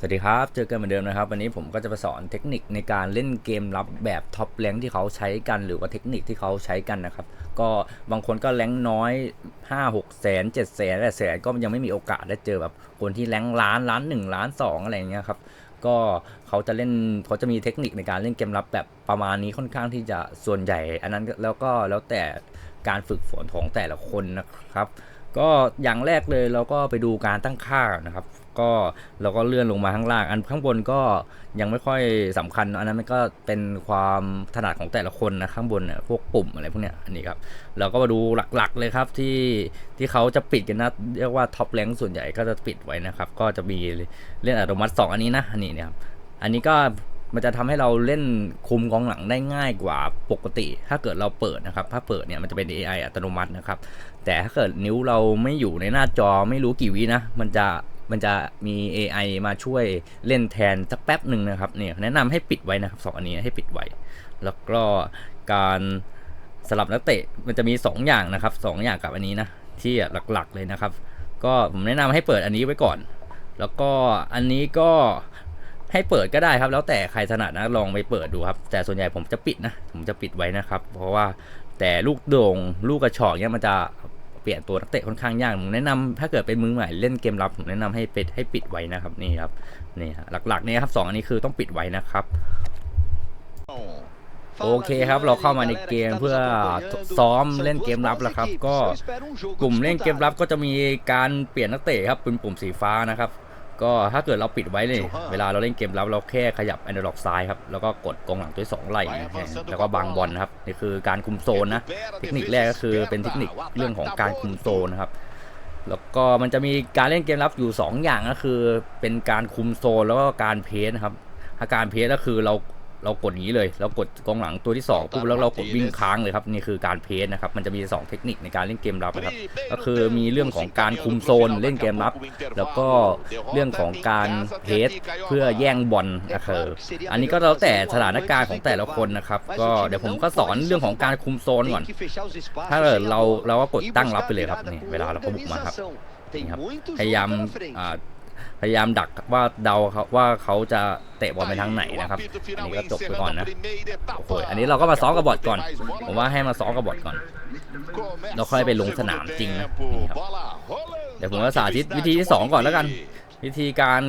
สวัสดีครับ เจอกันเหมือนเดิมนะครับ วันนี้ผมก็จะมาสอนเทคนิคในการเล่นเกมรับแบบท็อปแรงที่เขาใช้กัน หรือว่าเทคนิคที่เขาใช้กันนะครับ ก็บางคนก็แรงน้อย 5 6แสน7แสน8แสนก็ยังไม่มีโอกาสได้เจอแบบคนที่แรงล้านล้าน1ล้าน2อะไรอย่างเงี้ยครับก็เขาจะเล่นเขาจะมีเทคนิคในการเล่นเกมรับแบบประมาณนี้ค่อนข้างที่จะส่วนใหญ่ อันนั้นแล้วก็แล้วแต่การฝึกฝนของแต่ละคนนะครับ ก็อย่างแรกเลยเราก็ไปดูการตั้งค่านะครับ ก็เราก็เลื่อนลงมาข้างล่าง อันข้างบนก็ยังไม่ค่อยสำคัญ อันนั้นมันก็เป็นความถนัดของแต่ละคนนะข้างบนเนี่ยพวกปุ่มอะไรพวกเนี้ยอันนี้ครับเราก็มาดูหลักๆเลยครับที่ที่เขาจะปิดกันนะเรียกว่าท็อปแรงส่วนใหญ่ก็จะปิดไว้นะครับก็จะมีเล่นอัตโนมัติ 2 อันนี้นะอันนี้เนี่ยครับอันนี้ก็มันจะทำให้เราเล่นคุมกองหลังได้ง่ายกว่าปกติ ถ้าเกิดเราเปิดนะครับ ถ้าเปิดเนี่ยมันจะเป็น AI อัตโนมัตินะครับ แต่ถ้าเกิดนิ้วเราไม่อยู่ในหน้าจอไม่รู้กี่วินะ มันจะ มันจะมี AI มาช่วยเล่นแทนสักแป๊บหนึ่งนะครับเนี่ยแนะนำให้ปิดไว้นะครับสองอันนี้ให้ปิดไว้ แล้วก็การสลับนักเตะมันจะมี 2 อย่างนะครับสองอย่างกับอันนี้นะที่หลักๆเลยนะครับ ก็ผมแนะนำให้เปิดอันนี้ไว้ก่อน แล้วก็อันนี้ก็ให้เปิดก็ได้ครับ แล้วแต่ใครถนัดนะลองไปเปิดดูครับ แต่ส่วนใหญ่ผมจะปิดนะ ผมจะปิดไว้นะครับ เพราะว่าแต่ลูกโด่งลูกกระชอกเนี่ยมันจะ ปลี่ยนตัวนักเตะค่อนข้างยากผมแนะนำถ้าเกิดเป็นมือใหม่เล่นเกมรับผมแนะนำให้ปิดให้ปิดไว้นะครับนี่ครับนี่หลักๆเนี่ยครับสองอันนี้คือต้องปิดไว้นะครับโอเคครับ เราเข้ามาในเกมเพื่อซ้อมเล่นเกมรับแล้วครับ ก็กลุ่มเล่นเกมรับก็จะมีการเปลี่ยนนักเตะครับเป็นปุ่มสีฟ้านะครับ ก็ถ้าเกิดเราปิดไว้เลยเวลาเราเล่นเกมรับเราแค่ขยับแอนดร็อกซ้ายครับแล้วก็กดกองหลังตัวที่สองไล่นะฮะแล้วก็บังบอลนะครับนี่คือการคุมโซนนะเทคนิคแรกก็คือเป็นเทคนิคเรื่องของการคุมโซนนะครับแล้วก็มันจะมีการเล่นเกมรับอยู่ 2 อย่างก็คือ เป็นการคุมโซนแล้วก็การเพสนะครับถ้าการเพสก็คือเรา เรากดอย่างนี้เลย เรากดกองหลังตัวที่2ปุ๊บแล้วเรากดวิ่งค้างเลยครับนี่คือการเพสนะครับมันจะมี 2 เทคนิคในการเล่นเกมรับนะครับก็คือมีเรื่องของการคุมโซนเล่นเกมรับ แล้วก็เรื่องของการเพสเพื่อแย่งบอลนะครับอันนี้ก็แล้วแต่สถานการณ์ของแต่ละคนนะครับก็เดี๋ยวผมก็สอนเรื่องของการคุมโซนก่อน ถ้าเกิดเราเราก็กดตั้งรับไปเลยครับนี่เวลาเราก็บุกมาครับนี่ครับพยายามอ่า พยายามดักว่าเดาเขาว่าเขาจะเตะบอลไปทางไหนนะครับอันนี้ก็จบไปก่อนนะโอ้โหอันนี้เราก็มาซ้อมกับบอทก่อน ผมว่าให้มาซ้อมกับบอทก่อนเราค่อยไปลงสนามจริงนะนี่ครับเดี๋ยวผมจะสาธิตวิธีที่สองก่อนแล้วกัน วิธีการ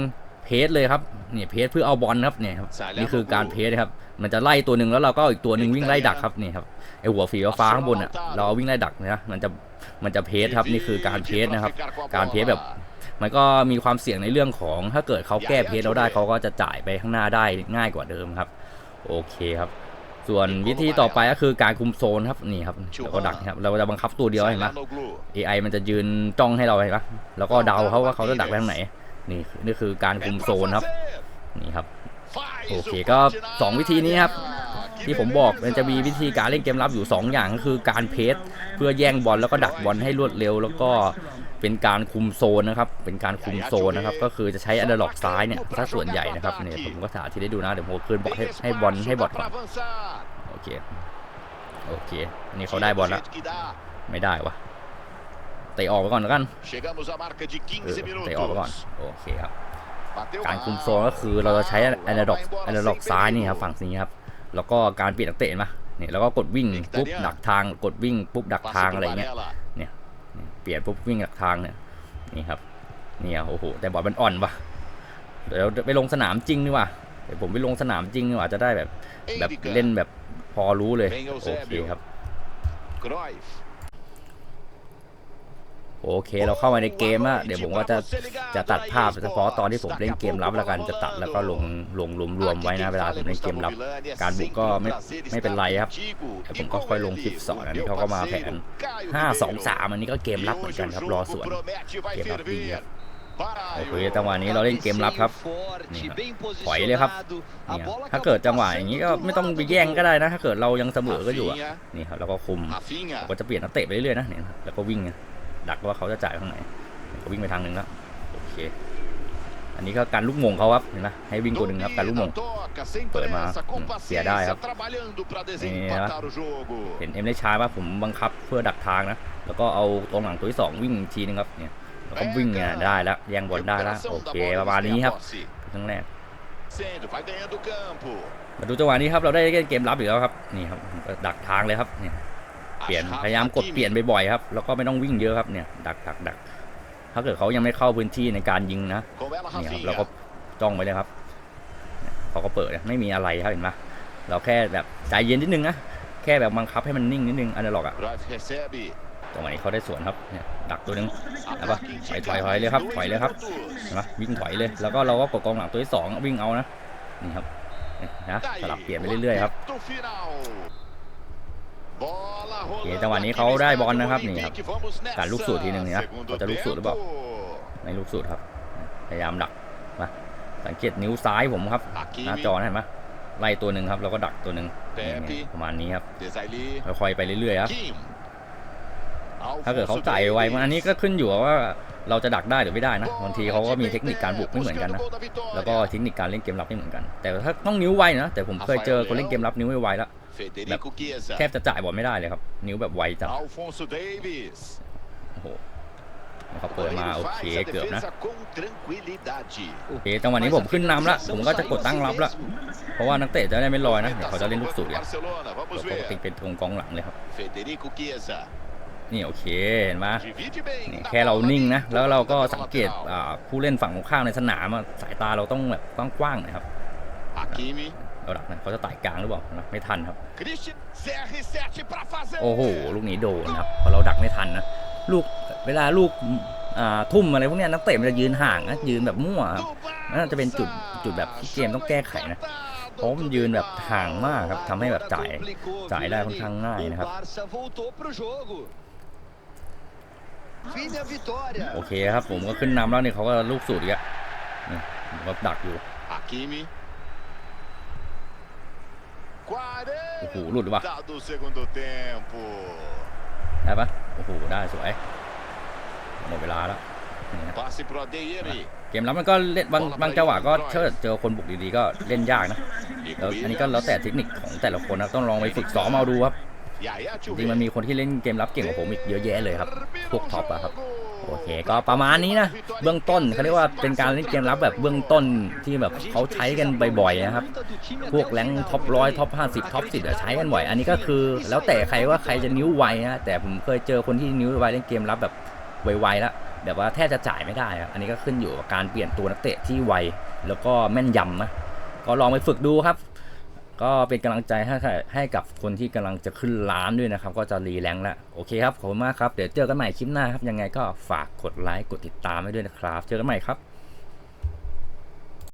เพสเลยครับนี่เพสเพื่อเอาบอลครับเนี่ยครับนี่คือการเพสครับมันจะไล่ตัวหนึ่งแล้วเราก็เอาอีกตัวหนึ่งวิ่งไล่ดักครับนี่ครับไอหัวฝีฟ้าข้างบนอะเราเอาวิ่งไล่ดักนะมันจะมันจะเพสครับนี่คือการเพสนะครับ การเพสแบบ มันก็มีความเสี่ยงในเรื่องของถ้าเกิดเขาแก้เพจเราได้เขาก็จะจ่ายไปข้างหน้าได้ง่ายกว่าเดิมครับ โอเคครับ ส่วนวิธีต่อไปก็คือการคุมโซนครับนี่ครับแล้วก็ดักนะครับเราจะบังคับตัวเดียวเห็นไหม AI มันจะยืนจ้องให้เราเห็นปะแล้วก็เดาเขาว่าเขาจะดักไปทางไหน นี่นี่คือการคุมโซนครับ นี่ครับ โอเคก็ 2 วิธีนี้ครับ ที่ผมบอกมันจะมีวิธีการเล่นเกมรับอยู่ 2 อย่างก็คือการเพสเพื่อแย่งบอลแล้วก็ดักบอลให้รวดเร็ว แล้วก็เป็นการคุมโซนนะครับเป็นการคุมโซนนะครับก็คือจะใช้อันเดอร์ล็อกซ้ายเนี่ยถ้าส่วนใหญ่นะครับเนี่ยผมก็สาธิตให้ดูนะเดี๋ยวผมคืนบอลให้ให้บอลให้บอลก่อนโอเคโอเคอันนี้เขาได้บอลแล้วไม่ได้วะเตะออกไปก่อนแล้วกันเตะออกไปก่อนโอเคครับการคุมโซนก็คือเราจะใช้แอนเดอร์ด็อกแอนเดอร์ด็อกซ้ายนี่ครับฝั่งนี้ครับ แล้วก็การเปลี่ยนนักเตะเห็นปะเนี่ยแล้วก็กดวิ่งปุ๊บดักทางกดวิ่งปุ๊บดัก Passa ทาง por อะไรเงี้ย Varela. เนี่ยเปลี่ยนปุ๊บวิ่งดักทางเนี่ยนี่ครับเนี่ยโอ้โหแต่บอลมันอ่อนปะเดี๋ยวไปลงสนามจริงดีกว่าเดี๋ยวผมไปลงสนามจริงดีกว่าจะได้แบบแบบ Erika. เล่นแบบพอรู้เลยเป็นโอ Eusébio เคครับ Cruyff. โอเค เราเข้ามาในเกมอะเดี๋ยวผมก็จะจะตัดภาพเฉพาะตอนที่ผมเล่นเกมรับแล้วกันจะตัดแล้วก็ลงลงรวมๆไว้นะเวลาผมเล่นเกมรับ การบุกก็ไม่ไม่เป็นไรครับแต่ผมก็ค่อยลงคลิปสอนอันนี้เขาก็มาแผน 5 2 3 อันนี้ก็เกมรับเหมือนกันครับรอสวนเกมรับดีครับโอเคจังหวะนี้เราเล่นเกมรับครับนี่ครับถอยเลยครับนี่ถ้าเกิดจังหวะอย่างนี้ก็ไม่ต้องไปแย่งก็ได้นะ ถ้าเกิดเรายังเสมอก็อยู่อะนี่ครับแล้วก็คุมเราก็จะเปลี่ยนนักเตะไปเรื่อยๆนะเนี่ยแล้วก็วิ่งไง ดักว่าเขาจะจ่ายทางไหนก็วิ่งไปทางหนึ่งแล้วโอเค อันนี้ก็การลูกมงเขาครับเห็นไหมให้วิ่งตัวหนึ่งครับการลูกมง Toca sem Foi, pressa, mas, com hum, paciência, piedade, ครับ trabalhando para né? desempatar o jogo. เห็นเอ็มได้ช้าว่าผมบังคับเพื่อดักทางนะแล้วก็เอาตรงหลังตัวที่สองวิ่งอีกทีนึงครับเนี่ยแล้วก็วิ่งเนี่ยได้แล้วแย่งบอลได้แล้วโอเคประมาณนี้ครับครั้งแรกมาดูจังหวะนี้ครับเราได้เล่นเกมรับอีกแล้วครับนี่ครับดักทางเลยครับเนี่ย เปลี่ยนพยายามกดเปลี่ยนบ่อยๆครับแล้วก็ไม่ต้องวิ่งเยอะครับเนี่ยดักดักดักถ้าเกิดเขายังไม่เข้าพื้นที่ในการยิงนะ Com ela, นี่ครับ Rafinha. เราก็จ้องไปเลยครับเนี่ยเขาก็เปิดนะไม่มีอะไรครับเห็นปะเราแค่แบบใจเย็นนิดนึงนะแค่แบบบังคับให้มันนิ่งนิดนึงอันนี้หรอกอะ Cruyff recebe. จังหวะนี้เขาได้สวนครับเนี่ยดักตัวหนึงเห็นปะ Ataque ถอย indicado ถอยถอยเลยครับ dois ถอยเลยครับ minutos. เห็นปะวิ่งถอยเลยแล้วก็เราก็กดกองหลังตัวที่สองวิ่งเอานะนี่ครับเนี่ยนะสลับเปลี่ยนไปเรื่อยๆครับ apito final. Bola โอเค rolando จังหวะนี้ aqui เขา no ได้บ estádio อล do นะครับนี่ครับ Olympique. Vamos การลูกสูตรทีหนึ่งนี่นะ nessa. เขาจะลูกสูตรหรือเปล่า tempo. ในลูกสูตรครับพยายามดักมาสังเกตนิ้วซ้ายผมครับ Hakimi. หน้าจอนะเห็นปะไล่ตัวหนึ่งครับแล้วก็ดักตัวหนึ่งแปะนี่พี่ประมาณนี้ครับ Desailly. ค่อยๆไปเรื่อยๆครับ Kim. ถ้าเกิดเขาจ่ายไวมันอันนี้ก็ขึ้นอยู่ว่าเราจะดักได้หรือไม่ได้นะบางทีเขาก็มีเทคนิคการบุกไม่เหมือนกันนะแล้วก็เทคนิคการเล่นเกมรับไม่เหมือนกัน แต่ถ้าต้องนิ้วไวนะแต่ผมเคยเจอคนเล่นเกมรับนิ้วไม่ไวแล้ว Federico Chiesa. แทบจะจ่ายบอลไม่ได้เลยครับ นิ้วแบบไวจัด Alfonso Davis. โอ้โหเขาเปิดมาโอเค Faz a เกือบนะ defesa com tranquilidade. โอเคจังหวะนี้ผมขึ้นนำละผมก็จะกดตั้งรับละเพราะว่านักเตะจะได้ไม่ลอยนะเดี๋ยวเขาจะเล่นลูกสูตร do กัน Barcelona. เรา Vamos ปกติ ver. เป็นธงกองหลังเลยครับ Federico Chiesa. นี่โอเคเห็นไหม Divide bem. นี่ na แค่เรา bola นิ่งนะ ali, แล้วเราก็ tocando สัง pela เกต lateral. อ่าผู้เล่นฝั่งตรงข้ามในสนามอะสายตาเราต้องแบบกว้างๆหน่อยครับ Hakimi. เราดักนะเขาจะไต่กลางหรือเปล่านะไม่ทันครับ Christian. CR7 para fazer. โอ้โห ลูกนี้โดนครับเพราะเราดักไม่ทันนะ ลูกเวลาลูกอ่าทุ่มอะไรพวกเนี้ยนักเตะมันจะยืนห่างนะยืนแบบมั่วครับ Do น่าจะเป็นจุด Barça. จุดแบบที่เกมต้องแก้ไขนะเพราะมันยืนแบบห่างมากครับทำให้แบบจ่ายจ่ายได้ค่อนข้างง่ายนะครับ โอเคครับผมก็ขึ้นนำแล้วนี่เขาก็ลูกสูตรอีกอะนี่ผมก็ดักอยู่ Hakimi. โอ้โหหลุดหรือเปล่า40 do segundo tempo. ได้ปะโอ้โหได้สวยหมดเวลาแล้วนี่ครับ Passe pro Adeyemi. เกมรับมันก็เล่นบางบางจังหวะก็เชิดเจอคนบุกดีๆก็เล่นยากนะแล้วอันนี้ก็แล้วแต่เทคนิคของแต่ละคนนะต้องลองไปฝึกซ้อมเอาดูครับ Yaya จริงมันมีคนที่เล่นเกมรับเก่งกว่าผมอีกเยอะแยะเลยครับพวกท็อปอะครับโอเคก็ประมาณนี้นะเบื้องต้นเขาเรียกว่าเป็นการเล่นเกมรับแบบเบื้องต้นที่แบบเขาใช้กันบ่อยๆนะครับพวกแรงท็อปร้อยท็อปห้าสิบท็อปสิบใช้กันบ่อย อันนี้ก็คือแล้วแต่ใครว่าใครจะนิ้วไวนะแต่ผมเคยเจอคนที่นิ้วไวเล่นเกมรับแบบไวๆแล้วแบบว่าแทบจะจ่ายไม่ได้ครับอันนี้ก็ขึ้นอยู่กับการเปลี่ยนตัวนักเตะที่ไวแล้วก็แม่นยำนะก็ลองไปฝึกดูครับ ก็เป็นกำลังใจให้ให้กับคนที่กำลังจะขึ้นร้านด้วยนะครับ ก็จะรีแรงแล้วโอเคครับขอบคุณมากครับ เดี๋ยวเจอกันใหม่คลิปหน้าครับ ยังไงก็ฝากกดไลค์กดติดตามให้ด้วยนะครับ เจอกันใหม่ครับ